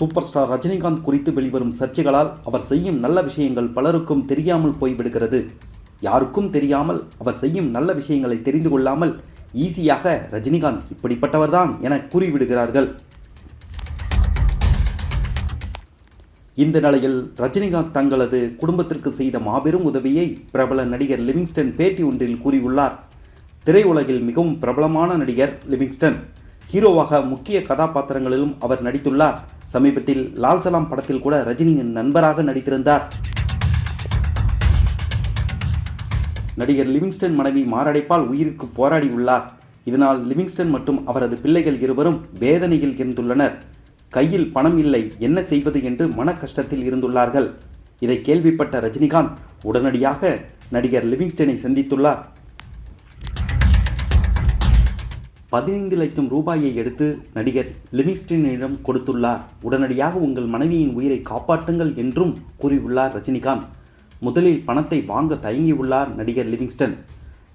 Super star Rajinikanth குறித்து வெளிவரும் சர்ச்சைகளால் அவர் செய்யும் நல்ல விஷயங்கள் பலருக்கும் தெரியாமல் போய்விடுகிறது. யாருக்கும் தெரியாமல் அவர் செய்யும் நல்ல விஷயங்களை தெரிந்து கொள்ளாமல் ஈஸியாக ரஜினிகாந்த் இப்படிப்பட்டவர்தான் என கூறிவிடுகிறார்கள். இந்த நிலையில் ரஜினிகாந்த் தங்களது குடும்பத்திற்கு செய்த மாபெரும் உதவியை பிரபல நடிகர் லிவிங்ஸ்டன் பேட்டி ஒன்றில் கூறியுள்ளார். திரையுலகில் மிகவும் பிரபலமான நடிகர் லிவிங்ஸ்டன். ஹீரோவாக முக்கிய கதாபாத்திரங்களிலும் அவர் நடித்துள்ளார். சமீபத்தில் லால் சலாம் படத்தில் கூட ரஜினியின் நண்பராக நடித்திருந்தார். நடிகர் லிவிங்ஸ்டன் மனைவி மாரடைப்பால் உயிருக்கு போராடி உள்ளார். இதனால் லிவிங்ஸ்டன் மற்றும் அவரது பிள்ளைகள் இருவரும் வேதனையில் இருந்துள்ளனர் கையில் பணம் இல்லை என்ன செய்வது என்று மன கஷ்டத்தில் இருந்துள்ளார்கள். இதை கேள்விப்பட்ட ரஜினிகாந்த் உடனடியாக நடிகர் லிவிங்ஸ்டனை சந்தித்துள்ளார். பதினைந்து லட்சம் ரூபாயை எடுத்து நடிகர் லிவிங்ஸ்டனிடம் கொடுத்துள்ளார். உடனடியாக உங்கள் மனைவியின் உயிரை காப்பாற்றுங்கள் என்றும் கூறியுள்ளார் ரஜினிகாந்த். முதலில் பணத்தை வாங்க தயங்கியுள்ளார் நடிகர் லிவிங்ஸ்டன்.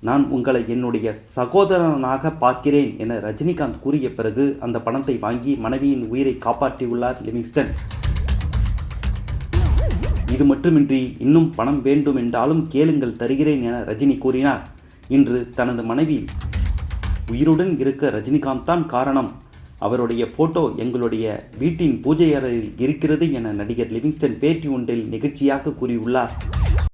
நான் உங்களை என்னுடைய சகோதரனாக பார்க்கிறேன் என ரஜினிகாந்த் கூறிய பிறகு அந்த பணத்தை வாங்கி மனைவியின் உயிரை காப்பாற்றியுள்ளார் லிவிங்ஸ்டன். இது மட்டுமின்றி இன்னும் பணம் வேண்டும் என்றாலும் கேளுங்கள் தருகிறேன் என ரஜினி கூறினார். இன்று தனது மனைவி உயிருடன் இருக்க ரஜினிகாந்த் தான் காரணம். அவருடைய போட்டோ எங்களுடைய வீட்டின் பூஜை அறையில் இருக்கிறது என நடிகர் லிவிங்ஸ்டன் பேட்டி ஒன்றில் நிகழ்ச்சியாக கூறியுள்ளார்.